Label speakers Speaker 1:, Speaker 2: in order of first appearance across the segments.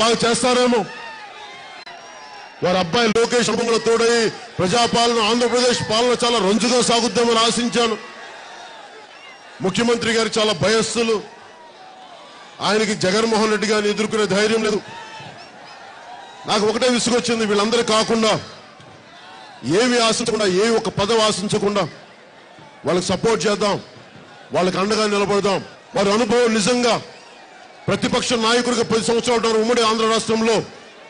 Speaker 1: బాగా చేస్తారేమో? వారి అబ్బాయి లోకేష్ కుటుంబంలో తోడై ప్రజాపాలన ఆంధ్రప్రదేశ్ పాలన చాలా రంజుగా సాగుద్దామని ఆశించాను. ముఖ్యమంత్రి గారు చాలా భయస్థులు ఆయనకి జగన్మోహన్ రెడ్డి గారిని ఎదుర్కొనే ధైర్యం లేదు. నాకు ఒకటే విసుగొచ్చింది వీళ్ళందరూ కాకుండా ఏమి ఆశించకుండా ఏ ఒక పదవి ఆశించకుండా వాళ్ళకి సపోర్ట్ చేద్దాం. వాళ్ళకి అండగా నిలబడదాం. వారి అనుభవం నిజంగా ప్రతిపక్ష నాయకుడిగా పది సంవత్సరాలు ఉన్నారు ఉమ్మడి ఆంధ్ర రాష్ట్రంలో.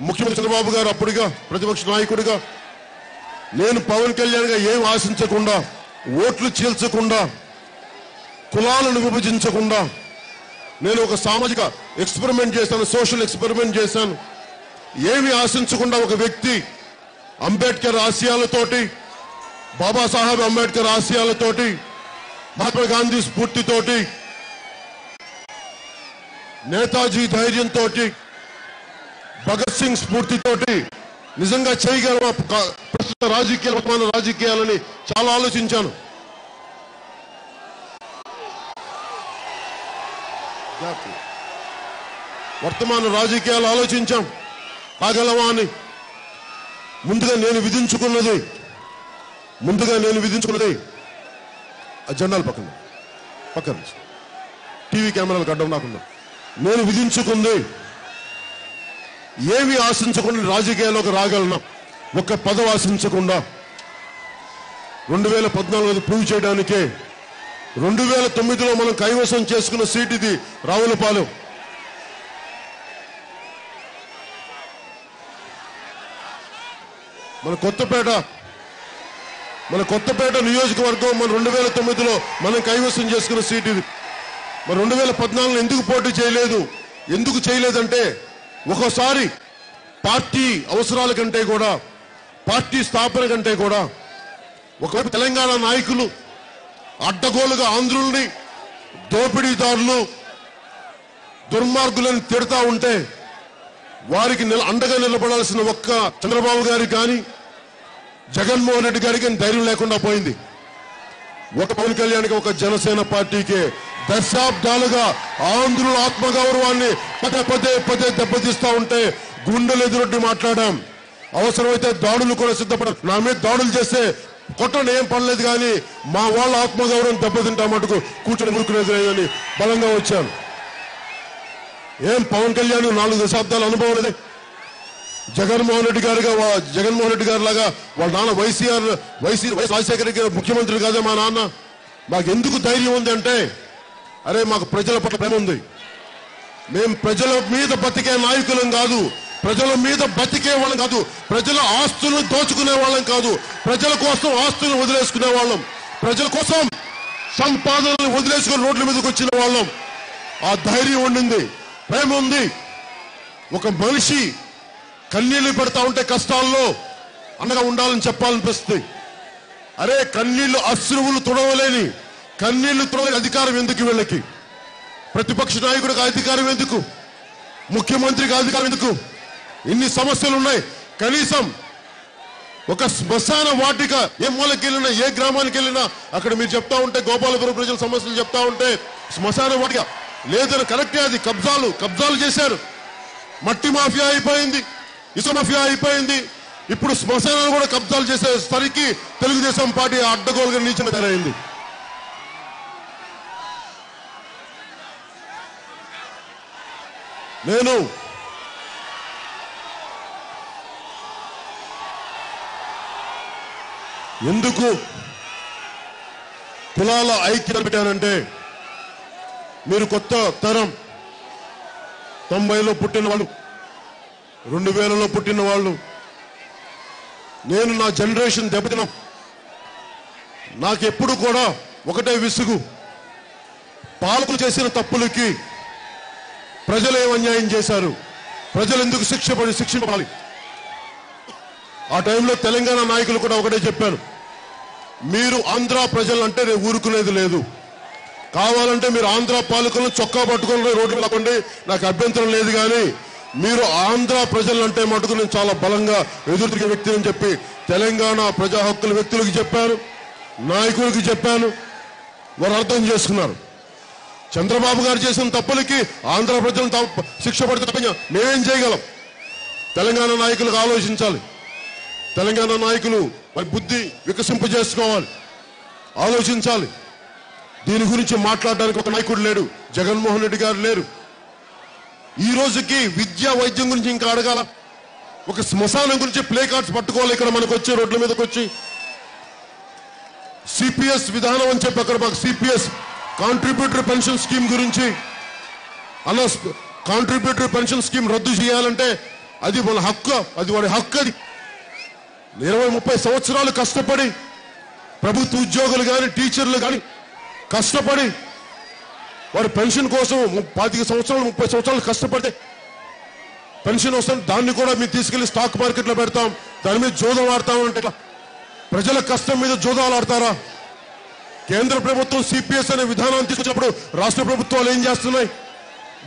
Speaker 1: ముఖ్యమంత్రి చంద్రబాబు గారు అప్పుడుగా ప్రతిపక్ష నాయకుడిగా. నేను పవన్ కళ్యాణ్గా ఏం ఆశించకుండా ఓట్లు చీల్చకుండా కులాలను విభజించకుండా నేను ఒక సామాజిక ఎక్స్పెరిమెంట్ చేశాను సోషల్ ఎక్స్పెరిమెంట్ చేశాను. ఏమి ఆశించకుండా ఒక వ్యక్తి అంబేద్కర్ ఆశయాలతోటి బాబాసాహెబ్ అంబేద్కర్ ఆశయాలతోటి మహాత్మా గాంధీ స్ఫూర్తితోటి నేతాజీ ధైర్యంతో భగత్ సింగ్ స్ఫూర్తితోటి నిజంగా చేయగలమా ప్రస్తుత రాజకీయ వర్తమాన రాజకీయాలని చాలా ఆలోచించాను. వర్తమాన రాజకీయాలు ఆలోచించాం. కాగలమా అని ముందుగా నేను విధించుకున్నది ముందుగా నేను విధించుకున్నది ఆ జెండాలు పక్కన పక్కన. టీవీ కెమెరాలు గడ్డం నాకున్నా నేను విధించుకుంది. ఏమి ఆశించకుండా రాజకీయాల్లోకి రాగలను? ఒక్క పదవి ఆశించకుండా. రెండు వేల పద్నాలుగు ప్రూవ్ చేయడానికే. రెండు వేల తొమ్మిదిలో మనం కైవసం చేసుకున్న సీట్ ఇది రావులపాలెం. మన కొత్తపేట మన కొత్తపేట నియోజకవర్గం మన రెండు వేల తొమ్మిదిలో మనం కైవసం చేసుకున్న సీట్ ఇది. మరి రెండు వేల పద్నాలుగులో ఎందుకు పోటీ చేయలేదు? ఎందుకు చేయలేదంటే ఒక్కోసారి పార్టీ అవసరాల కంటే కూడా పార్టీ స్థాపన కంటే కూడా ఒకవైపు తెలంగాణ నాయకులు అడ్డగోలుగా ఆంధ్రుల్ని దోపిడీదారులు దుర్మార్గులను తిడతా ఉంటే వారికి అండగా నిలబడాల్సిన ఒక్క చంద్రబాబు గారికి కానీ జగన్మోహన్ రెడ్డి గారికి కానీ ధైర్యం లేకుండా పోయింది. ఒక పవన్ కళ్యాణ్కి ఒక జనసేన పార్టీకే దశాబ్దాలుగా ఆంధ్రుల ఆత్మగౌరవాన్ని పదే పదే పదే దెబ్బతీస్తూ ఉంటే గుండెలు ఎదురొడ్డి మాట్లాడాం. అవసరమైతే దాడులు కూడా సిద్ధపడ నా మీద దాడులు చేస్తే కొట్టడం ఏం పనలేదు కానీ మా వాళ్ళ ఆత్మగౌరవం దెబ్బతింటా మటుకు కూర్చొని మురుకునేది లేదని బలంగా వచ్చాను ఏం పవన్ కళ్యాణ్ నాలుగు దశాబ్దాల అనుభవం లేదు? జగన్మోహన్ రెడ్డి గారుగా జగన్మోహన్ రెడ్డి గారు లాగా వాళ్ళ నాన్న వైసీఆర్ వైసీ వైఎస్ రాజశేఖర రెడ్డి గారు ముఖ్యమంత్రి కాదే మా నాన్న? మాకు ఎందుకు ధైర్యం ఉంది అంటే అరే మాకు ప్రజల పట్ల ప్రేమ ఉంది. మేము ప్రజల మీద బతికే నాయకులం కాదు. ప్రజల మీద బతికే వాళ్ళం కాదు. ప్రజల ఆస్తులను దోచుకునే వాళ్ళం కాదు. ప్రజల కోసం ఆస్తులను వదిలేసుకునే వాళ్ళం. ప్రజల కోసం సంపాదనలు వదిలేసుకుని రోడ్ల మీదకి వచ్చిన వాళ్ళం. ఆ ధైర్యం ఉండింది. ప్రేమ ఉంది. ఒక మనిషి కన్నీళ్ళు పెడతా ఉంటే కష్టాల్లో అండగా ఉండాలని చెప్పాలనిపిస్తుంది. అరే కన్నీళ్ళు అశ్రువులు తుడవలేని కన్నీళ్ళు తుడవలేని అధికారం ఎందుకు వీళ్ళకి? ప్రతిపక్ష నాయకుడికి అధికారం ఎందుకు? ముఖ్యమంత్రికి అధికారం ఎందుకు? ఇన్ని సమస్యలు ఉన్నాయి. కనీసం ఒక శ్మశాన వాటిక ఏ మూలకి వెళ్ళినా ఏ గ్రామానికి వెళ్ళినా అక్కడ మీరు చెప్తా ఉంటే గోపాలపురం ప్రజల సమస్యలు చెప్తా ఉంటే శ్మశాన వాటిక లేదని కరెక్టే అది కబ్జాలు కబ్జాలు చేశారు. మట్టి మాఫియా అయిపోయింది ఇసుక మాఫియా అయిపోయింది. ఇప్పుడు శ్మశానాలు కూడా కబ్జాలు చేసేసరికి తెలుగుదేశం పార్టీ అడ్డగోలుగా నీచిన తెరైంది నేను ఎందుకు కులాల ఐక్యత పెట్టానంటే మీరు కొత్త తరం తొంభైలో పుట్టిన వాళ్ళు రెండు వేలలో పుట్టిన వాళ్ళు నేను నా జనరేషన్ దెబ్బతిన. నాకెప్పుడు కూడా ఒకటే విసుగు. పాలకులు చేసిన తప్పులకి ప్రజలు ఏం అన్యాయం చేశారు? ప్రజలు ఎందుకు శిక్ష పడి శిక్షించాలి ఆ టైంలో తెలంగాణ నాయకులు కూడా ఒకటే చెప్పారు. మీరు ఆంధ్ర ప్రజలంటే నేను ఊరుకునేది లేదు. కావాలంటే మీరు ఆంధ్ర పాలకులను చొక్కా పట్టుకుని రోడ్లు లేకండి నాకు అభ్యంతరం లేదు కానీ మీరు ఆంధ్ర ప్రజలంటే మటుకు నేను చాలా బలంగా ఎదురు వ్యక్తి అని చెప్పి తెలంగాణ ప్రజా హక్కుల వ్యక్తులకు చెప్పాను నాయకులకు చెప్పాను వారు అర్థం చేసుకున్నారు. చంద్రబాబు గారు చేసిన తప్పులకి ఆంధ్ర ప్రజలను తప్ప- శిక్ష పడితే తప్ప మేమేం చేయగలం? తెలంగాణ నాయకులకు ఆలోచించాలి. తెలంగాణ నాయకులు మరి బుద్ధి వికసింపజేసుకోవాలి ఆలోచించాలి. దీని గురించి మాట్లాడడానికి ఒక నాయకుడు లేడు. జగన్మోహన్ రెడ్డి గారు లేరు. ఈ రోజుకి విద్యా వైద్యం గురించి ఇంకా అడగాల? ఒక శ్మశానం గురించి ప్లే కార్డ్స్ పట్టుకోవాలి ఇక్కడ మనకు వచ్చి రోడ్ల మీదకి వచ్చి సిపిఎస్ విధానం అని చెప్పి అక్కడ మాకు సిపిఎస్ కాంట్రిబ్యూటరీ పెన్షన్ స్కీమ్ గురించి అలా కాంట్రిబ్యూటరీ పెన్షన్ స్కీమ్ రద్దు చేయాలంటే అది మన హక్కు అది వాడి హక్కు అది. ఇరవై ముప్పై సంవత్సరాలు కష్టపడి ప్రభుత్వ ఉద్యోగులు కానీ టీచర్లు కానీ కష్టపడి వారి పెన్షన్ కోసం పాతిక సంవత్సరాలు ముప్పై సంవత్సరాలు కష్టపడితే పెన్షన్ వస్తుంది దాన్ని కూడా మేము తీసుకెళ్ళి స్టాక్ మార్కెట్లో పెడతాం దాని మీద జోదం ఆడతాం అంటే ప్రజల కష్టం మీద జోదాలు ఆడతారా? కేంద్ర ప్రభుత్వం సిపిఎస్ అనే విధానాన్ని తీసుకొచ్చినప్పుడు రాష్ట్ర ప్రభుత్వాలు ఏం చేస్తున్నాయి?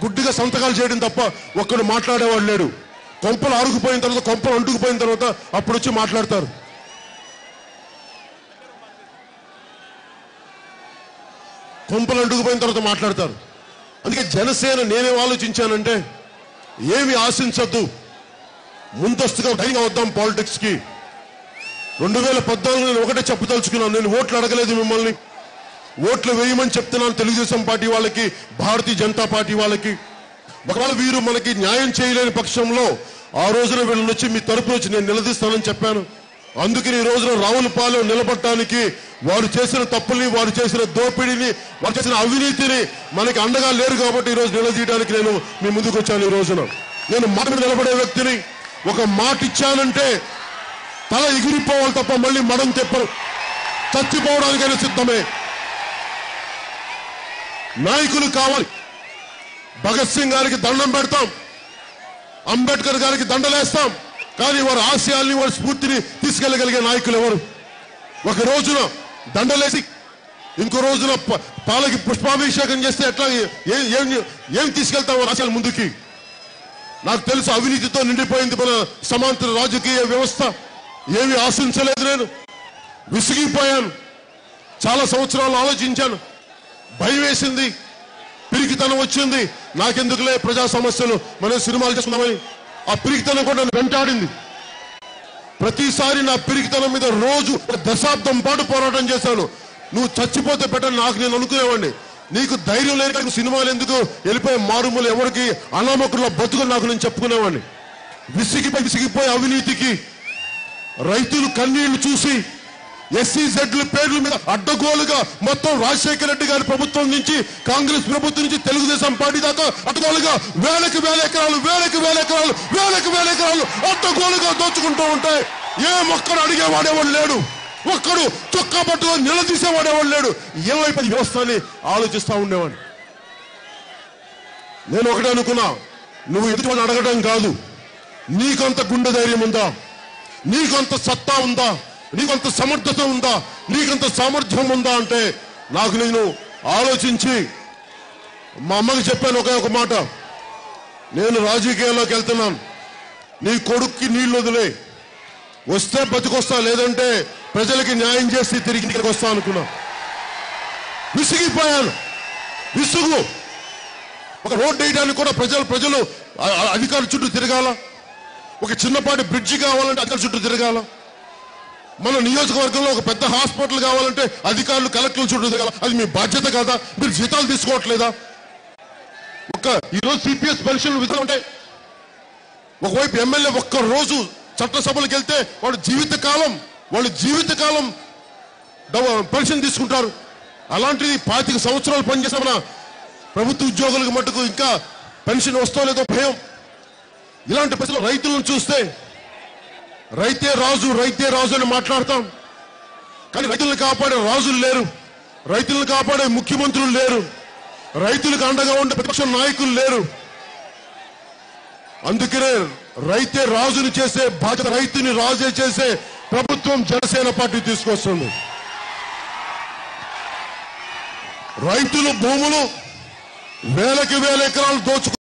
Speaker 1: గుడ్డిగా సంతకాలు చేయడం తప్ప ఒక్కడు మాట్లాడేవాడు లేడు. కొంపలు అరుగుపోయిన తర్వాత కొంపలు అంటుకుపోయిన తర్వాత అప్పుడు వచ్చి మాట్లాడతారు. కొంపలు అంటుకుపోయిన తర్వాత మాట్లాడతారు. అందుకే జనసేన నేనేం ఆలోచించానంటే ఏమి ఆశించద్దు. ముందస్తుగా ధైర్యంగా వద్దాం పాలిటిక్స్కి. రెండు వేల పద్నాలుగు నేను ఒకటే చెప్పదలుచుకున్నాను. నేను ఓట్లు అడగలేదు మిమ్మల్ని. ఓట్లు వేయమని చెప్తున్నాను తెలుగుదేశం పార్టీ వాళ్ళకి భారతీయ జనతా పార్టీ వాళ్ళకి. ఒకవేళ వీరు మనకి న్యాయం చేయలేని పక్షంలో ఆ రోజున వీళ్ళని వచ్చి మీ తరపు వచ్చి నేను నిలదీస్తానని చెప్పాను. అందుకని ఈ రోజున రావులపాలెం నిలబడటానికి వారు చేసిన తప్పుల్ని వారు చేసిన దోపిడీని వారు చేసిన అవినీతిని మనకి అండగా లేరు కాబట్టి ఈ రోజు నిలదీయడానికి నేను మీ ముందుకు వచ్చాను ఈ రోజున. నేను మాట నిలబడే వ్యక్తిని ఒక మాట ఇచ్చానంటే తల ఎగిరిపోవాలి తప్ప మళ్ళీ మడం తెప్పరు చచ్చిపోవడానికైనా సిద్ధమే. నాయకులు కావాలి. భగత్ సింగ్ గారికి దండం పెడతాం. అంబేద్కర్ గారికి దండలేస్తాం. కానీ వారి ఆశయాల్ని వారి స్ఫూర్తిని తీసుకెళ్ళగలిగే నాయకులు ఎవరు? ఒక రోజున దండలేసి ఇంకో రోజున ప- పాలకి పుష్పాభిషేకం చేస్తే ఎట్లా ఏం ఏం తీసుకెళ్తాం వారి ముందుకి? నాకు తెలుసు అవినీతితో నిండిపోయింది మన సమాంతర రాజకీయ వ్యవస్థ. ఏమి ఆశించలేదు నేను. విసిగిపోయాను. చాలా సంవత్సరాలు ఆలోచించాను. భయం వేసింది. పిరికితనం వచ్చింది. నాకెందుకులే ప్రజా సమస్యలు? మనం సినిమాలు చేసుకుందామని ఆ పిరికితనం కూడా నన్ను వెంటాడింది. ప్రతిసారి నా పిరికితనం మీద రోజు దశాబ్దం పాటు పోరాటం చేశాను. నువ్వు చచ్చిపోతే పెట్టని నాకు నేను అనుకునేవాడిని. నీకు ధైర్యం లేక నువ్వు సినిమాలు ఎందుకు? వెళ్ళిపోయే మారుమూలు ఎవరికి? అనామకుల్లో బతుకు నాకు నేను చెప్పుకునేవాడిని. విసిగిపోయి విసిగిపోయి అవినీతికి రైతులు కన్నీళ్ళు చూసి ఎస్సీ జెడ్ల పేర్ల మీద అడ్డగోలుగా మొత్తం రాజశేఖర రెడ్డి గారి ప్రభుత్వం నుంచి కాంగ్రెస్ ప్రభుత్వం నుంచి తెలుగుదేశం పార్టీ దాకా అడ్డగోలుగా వేలకు వేల ఎకరాలు వేలకు వేల ఎకరాలు వేలకు వేల ఎకరాలు అడ్డగోలుగా దోచుకుంటూ ఉంటాయి. ఏ ఒక్కడు అడిగేవాడేవాడు లేడు. ఒక్కడు చొక్కా పట్టులో నిలదీసేవాడేవాడు లేడు. ఏమైపోయింది వ్యవస్థ అని ఆలోచిస్తూ ఉండేవాడిని నేను ఒకటే అనుకున్నా నువ్వు ఎదుటి అడగడం కాదు. నీకంత గుండె ధైర్యం ఉందా? నీకంత సత్తా ఉందా? నీకంత సమర్థత ఉందా? నీకంత సామర్థ్యం ఉందా అంటే నాకు నేను ఆలోచించి మా అమ్మకి చెప్పాను ఒకే ఒక మాట. నేను రాజకీయాల్లోకి వెళ్తున్నాను. నీ కొడుక్కి నీళ్ళు వదిలే. వస్తే బతికొస్తా లేదంటే ప్రజలకి న్యాయం చేసి తిరిగి ఇక్కడికి వస్తా అనుకున్నా. విసిగిపోయాను. విసుగు. ఒక రోడ్డు వేయడానికి కూడా ప్రజలు ప్రజలు అధికారుల చుట్టూ తిరగాల. ఒక చిన్నపాటి బ్రిడ్జి కావాలంటే అధికారుల చుట్టూ తిరగాల. మన నియోజకవర్గంలో ఒక పెద్ద హాస్పిటల్ కావాలంటే అధికారులు కలెక్టర్లు చూడదు కదా. అది మీ బాధ్యత కాదా? మీరు జీతాలు తీసుకోవట్లేదా? ఒక ఈరోజు సిపిఎస్ పరీక్షలు విధులు ఉంటాయి. ఒకవైపు ఎమ్మెల్యే ఒక్క రోజు చట్టసభలకు వెళ్తే వాడు జీవితకాలం వాళ్ళు జీవితకాలం డవ- పెన్షన్ తీసుకుంటారు. అలాంటిది పాతిక సంవత్సరాలు పనిచేసిన ప్రభుత్వ ఉద్యోగులకు మటుకు ఇంకా పెన్షన్ వస్తో లేదో భయం. ఇలాంటి ప్రజలు రైతులను చూస్తే రైతే రాజు రైతే రాజు అని మాట్లాడతాం. కానీ రైతులను కాపాడే రాజులు లేరు. రైతులను కాపాడే ముఖ్యమంత్రులు లేరు. రైతులకు అండగా ఉండే ప్రతిపక్ష నాయకులు లేరు. అందుకనే రైతే రాజుని చేసే బాధ్యత రైతుని రాజే చేసే ప్రభుత్వం జనసేన పార్టీ తీసుకొస్తుంది. రైతులు భూములు వేలకి వేల ఎకరాలు దోచుకు